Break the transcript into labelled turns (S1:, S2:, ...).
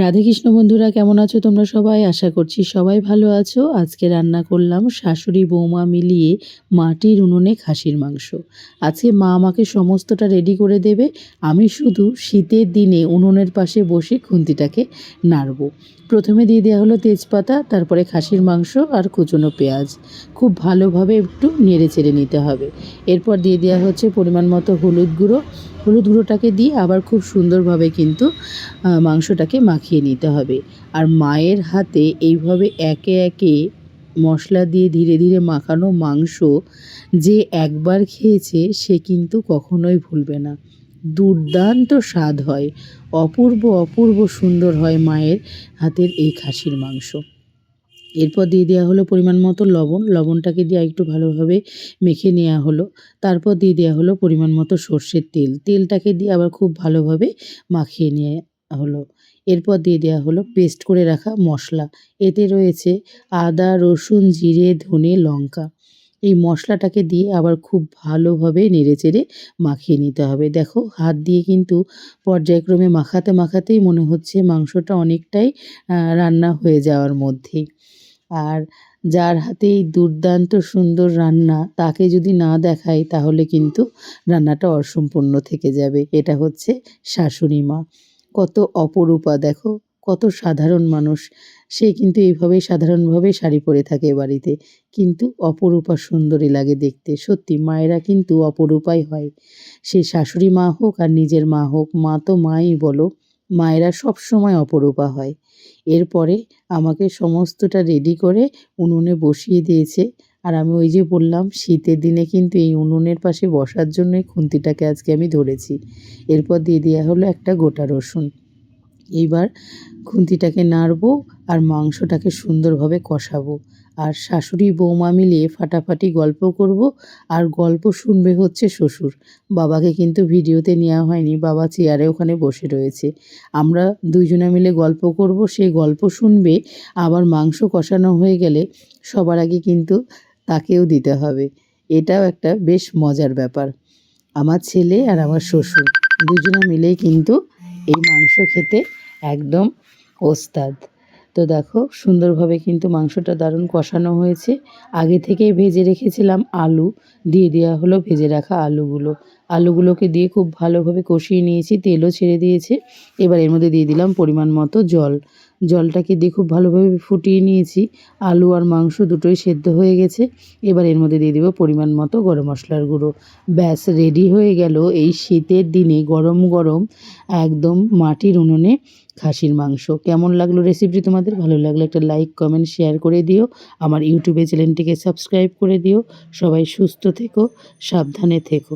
S1: রাধেকৃষ্ণ বন্ধুরা, কেমন আছো তোমরা সবাই? আশা করছি সবাই ভালো আছো। আজকে রান্না করলাম শাশুড়ি বৌমা মিলিয়ে মাটির উনুনে খাসির মাংস। আজকে মা আমাকে সমস্তটা রেডি করে দেবে। আমি শুধু শীতের দিনে উনুনের পাশে বসে খুন্তিটাকে নাড়ব। প্রথমে দিয়ে দেওয়া হলো তেজপাতা, তারপরে খাসির মাংস আর কুচনো পেঁয়াজ। খুব ভালোভাবে একটু নেড়ে চেড়ে নিতে হবে। এরপর দিয়ে দেওয়া হচ্ছে পরিমাণ মতো হলুদ গুঁড়ো। হলুদ গুঁড়োটাকে দিয়ে আবার খুব সুন্দরভাবে কিন্তু মাংসটাকে মাংসটাকে মাখিয়ে নিতে হবে। আর মায়ের হাতে এইভাবে একে একে মশলা দিয়ে ধীরে ধীরে মাখানো মাংস যে একবার খেয়েছে, সে কিন্তু কখনোই ভুলবে না। দুর্দান্ত স্বাদ হয়। অপূর্ব অপূর্ব সুন্দর হয় মায়ের হাতের এই খাসির মাংস। এরপর দিয়ে দেওয়া হলো পরিমাণ মতো লবণ। লবণটাকে দিয়ে একটু ভালোভাবে মেখে নেওয়া হলো। তারপর দিয়ে দেওয়া হলো পরিমাণ মতো সর্ষের তেল। তেলটাকে দিয়ে আবার খুব ভালোভাবে মাখিয়ে নেওয়া হলো। এরপর দিয়ে দেওয়া হলো পেস্ট করে রাখা মশলা। এতে রয়েছে আদা, রসুন, জিরে, ধনে, লঙ্কা। এই মশলাটাকে দিয়ে আবার খুব ভালোভাবে নেড়েচেড়ে মাখিয়ে নিতে হবে। দেখো, হাত দিয়ে কিন্তু পর্যায়ক্রমে মাখাতে মাখাতেই মনে হচ্ছে মাংসটা অনেকটাই রান্না হয়ে যাওয়ার মধ্যেই আর যার হাতে এই দুর্দান্ত সুন্দর রান্না তাকে যদি না দেখাই তাহলে কিন্তু রান্নাটা অসম্পূর্ণ থেকে যাবে। এটা হচ্ছে শাশুড়ি মা। কত অপরূপা, দেখো, কত সাধারণ মানুষ। সে কিন্তু এইভাবেই সাধারণভাবে শাড়ি পরে থাকে বাড়িতে। কিন্তু অপরূপা সুন্দরী লাগে দেখতে। সত্যি, মায়েরা কিন্তু অপরূপাই হয়। সে শাশুড়ি মা হোক আর নিজের মা হোক, মা তো মাই বলো, মায়েরা সব সময় অপরূপা হয়। এরপরে আমাকে সমস্তটা রেডি করে উনুনে বসিয়ে দিয়েছে। আর আমি ওই যে বললাম, শীতের দিনে কিন্তু এই উনুনের পাশে বসার জন্যই খুন্তিটাকে আজকে আমি ধরেছি। এরপর দিয়ে দেওয়া হলো একটা গোটা রসুন। এইবার খুন্তিটাকে নাড়বো আর মাংসটাকে সুন্দরভাবে কষাবো। আর শাশুড়ি বৌমা মিলিয়ে ফাটাফাটি গল্প করব। আর গল্প শুনবে হচ্ছে শ্বশুর। বাবাকে কিন্তু ভিডিওতে নেওয়া হয়নি, বাবা চেয়ারে ওখানে বসে রয়েছে। আমরা দুইজনে মিলে গল্প করব সেই গল্প শুনবে। আবার মাংস কষানো হয়ে গেলে সবার আগে কিন্তু তাকেও দিতে হবে। এটাও একটা বেশ মজার ব্যাপার। আমার ছেলে আর আমার শ্বশুর দুজনে মিলেই কিন্তু এই মাংস খেতে একদম ওস্তাদ। তো দেখো, সুন্দরভাবে কিন্তু মাংসটা দারুণ কষানো হয়েছে। আগে থেকেই ভেজে রেখেছিলাম আলু, দিয়ে দেওয়া হলো ভেজে রাখা আলুগুলো। আলুগুলোকে দিয়ে খুব ভালোভাবে কষিয়ে নিয়েছি, তেলও ছেড়ে দিয়েছে। এবার এর মধ্যে দিয়ে দিলাম পরিমাণ মতো জল। জলটাকে দিয়ে খুব ভালোভাবে ফুটিয়ে নিয়েছি। আলু আর মাংস দুটোই সেদ্ধ হয়ে গেছে। এবার এর মধ্যে দিয়ে দেবো পরিমাণ মতো গরম মশলার গুঁড়ো। ব্যাস রেডি হয়ে গেল এই শীতের দিনে গরম গরম একদম মাটির উনুনে খাসির মাংস। কেমন লাগল রেসিপিটি তোমাদের? ভালো লাগলে একটা লাইক কমেন্ট শেয়ার করে দিও। আমার ইউটিউবে চ্যানেলটিকে সাবস্ক্রাইব করে দিও। সবাই সুস্থ থেকো, সাবধানে থেকো।